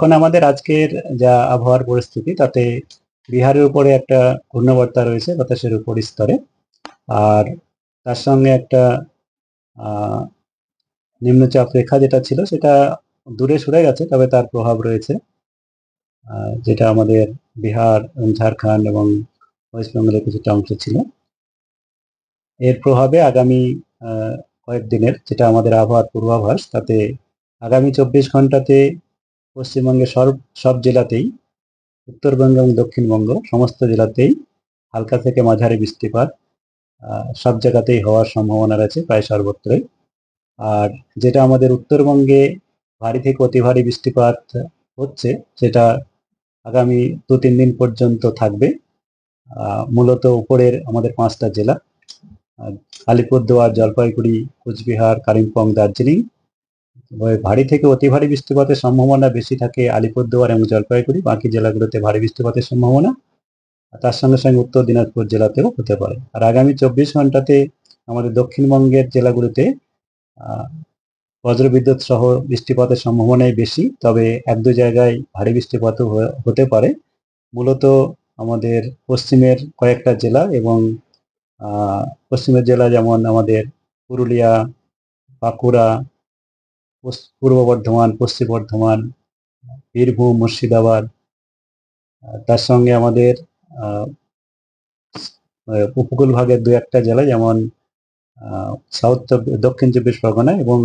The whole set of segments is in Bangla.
এখন আমাদের আজকের যা আবহাওয়ার পরিস্থিতি, তাতে বিহারের উপরে একটা ঘূর্ণবর্তা রয়েছে বাতাসের উপর স্তরে। আর তার সঙ্গে একটা নিম্নচাপ রেখা যেটা ছিল সেটা দূরে সরে গেছে, তবে তার প্রভাব রয়েছে। যেটা আমাদের বিহার এবং ঝাড়খণ্ড এবং ওয়েস্ট বেঙ্গলের কিছুটা অংশ ছিল। এর প্রভাবে আগামী কয়েকদিনের যেটা আমাদের আবহাওয়ার পূর্বাভাস, তাতে আগামী চব্বিশ ঘন্টাতে পশ্চিমবঙ্গের সব সব জেলাতেই উত্তরবঙ্গ এবং দক্ষিণবঙ্গ সমস্ত জেলাতেই হালকা থেকে মাঝারি বৃষ্টিপাত সব জায়গাতেই হওয়ার সম্ভাবনা রয়েছে প্রায় সর্বত্রই। আর যেটা আমাদের উত্তরবঙ্গে ভারী থেকে অতি ভারী বৃষ্টিপাত হচ্ছে, সেটা আগামী দু তিন দিন পর্যন্ত থাকবে। মূলত উপরের আমাদের পাঁচটা জেলা আলিপুরদুয়ার, জলপাইগুড়ি, কোচবিহার, কালিম্পং, দার্জিলিং ভারী থেকে অতি ভারী বৃষ্টিপাতের সম্ভাবনা বেশি থাকে আলিপুরদুয়ার এবং জলপাইগুড়ি। বাকি জেলাগুলোতে ভারী বৃষ্টিপাতের সম্ভাবনা তার সঙ্গে সঙ্গে উত্তর দিনাজপুর জেলাতেও হতে পারে। আর আগামী চব্বিশ ঘন্টাতে আমাদের দক্ষিণবঙ্গের জেলাগুলোতে বজ্রবিদ্যুৎ সহ বৃষ্টিপাতের সম্ভাবনাই বেশি, তবে এক দু জায়গায় ভারী বৃষ্টিপাতও হতে পারে। মূলত আমাদের পশ্চিমের কয়েকটা জেলা এবং পশ্চিমের জেলা যেমন আমাদের পুরুলিয়া, বাঁকুড়া পূর্ব বর্ধমান, পশ্চিম বর্ধমান, বীরভূম, মুর্শিদাবাদ তার সঙ্গে আমাদের উপকূল ভাগের দু একটা জেলা যেমন সাউথ দক্ষিণ চব্বিশ পরগনা এবং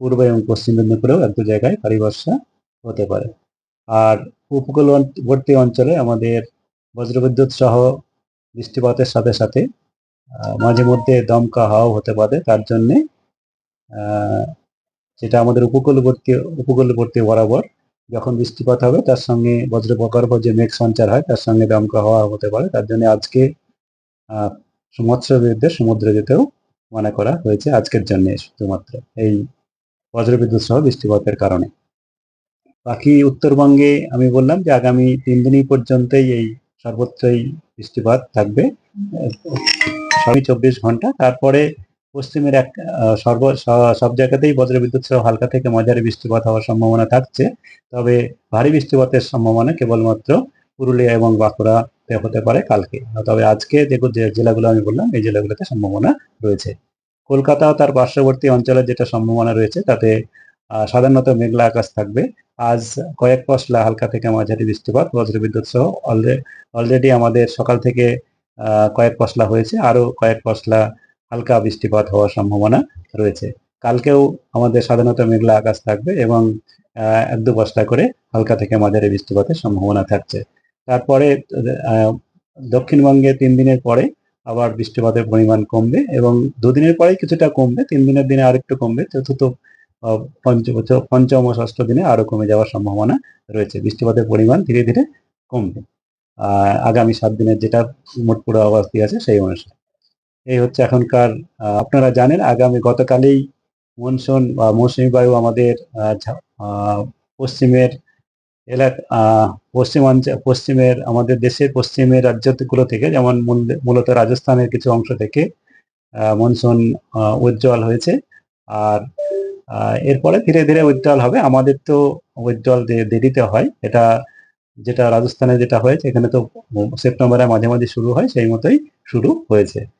পূর্ব এবং পশ্চিম মেদিনীপুরেও এক দু জায়গায় ভারী বর্ষা হতে পারে। আর উপকূলবর্তী অঞ্চলে আমাদের বজ্রবিদ্যুৎ সহ বৃষ্টিপাতের সাথে সাথে মাঝে মধ্যে দমকা হাওয়াও হতে পারে তার জন্যে যেটা আমাদের উপকূলবর্তী উপকূলবর্তী বরাবর যখন বৃষ্টিপাত হবে তার সঙ্গে বজ্র প্রকল্প যে মেঘ সঞ্চার হয় তার সঙ্গে দমকা হওয়া হতে পারে। তার জন্য আজকে আহ, মৎস্যবিদদের সমুদ্রে যেতেও মানা করা হয়েছে আজকের জন্য শুধুমাত্র এই বজ্রবিদ্যুৎ সহ বৃষ্টিপাতের কারণে। বাকি উত্তরবঙ্গে আমি বললাম যে আগামী তিন দিনই পর্যন্তই এই সর্বত্রই বৃষ্টিপাত থাকবে। সবই চব্বিশ ঘণ্টা। তারপরে পশ্চিমের এক সর্ব সব জায়গাতেই বজ্রবিদ্যুৎ সহ হালকা থেকে মাঝারি বৃষ্টিপাত হওয়ার সম্ভাবনা থাকছে। তবে ভারী বৃষ্টিপাতের সম্ভাবনা কেবলমাত্র পুরুলিয়া এবং বাঁকুড়াতে হতে পারে কালকে। তবে আজকে যে জেলাগুলো আমি বললাম, এই জেলাগুলোতে সম্ভাবনা রয়েছে। কলকাতা তার পার্শ্ববর্তী অঞ্চলের যেটা সম্ভাবনা রয়েছে, তাতে সাধারণত মেঘলা আকাশ থাকবে। আজ কয়েক পশলা হালকা থেকে মাঝারি বৃষ্টিপাত, বজ্রবিদ্যুৎ সহ অলরেডি আমাদের সকাল থেকে কয়েক পশলা হয়েছে। আরও কয়েক পশলা হালকা বৃষ্টিপাত হওয়ার সম্ভাবনা রয়েছে। কালকেও আমাদের সাধারণত মেঘলা আকাশ থাকবে এবং এক দু বস্তা করে হালকা থেকে মাঝারি বৃষ্টিপাতের সম্ভাবনা থাকছে। তারপরে দক্ষিণবঙ্গে তিন দিনের পরে আবার বৃষ্টিপাতের পরিমাণ কমবে এবং দুদিনের পরেই কিছুটা কমবে, তিন দিনের দিনে আরেকটু কমবে, চতুর্থ পঞ্চম ও ষষ্ঠ দিনে আরও কমে যাওয়ার সম্ভাবনা রয়েছে। বৃষ্টিপাতের পরিমাণ ধীরে ধীরে কমবে। আগামী সাত দিনের যেটা মোট পূর্বাভাস দিয়ে আছে সেই অনুসারে। এই হচ্ছে এখনকার আপনারা জানেন আগামী গতকালেই মনসুন বা মৌসুমী বায়ু আমাদের পশ্চিমের এলাকা পশ্চিমাঞ্চল পশ্চিমের আমাদের দেশের পশ্চিমের রাজ্যগুলো থেকে, যেমন মূল- মূলত রাজস্থানের কিছু অংশ থেকে মনসুন উজ্জ্বল হয়েছে। আর এরপরে ধীরে ধীরে উজ্জ্বল হবে। আমাদের তো উজ্জ্বল দেরিতে হয়। এটা যেটা রাজস্থানে যেটা হয়েছে, এখানে তো সেপ্টেম্বরের মাঝামাঝি শুরু হয়, সেই মতোই শুরু হয়েছে।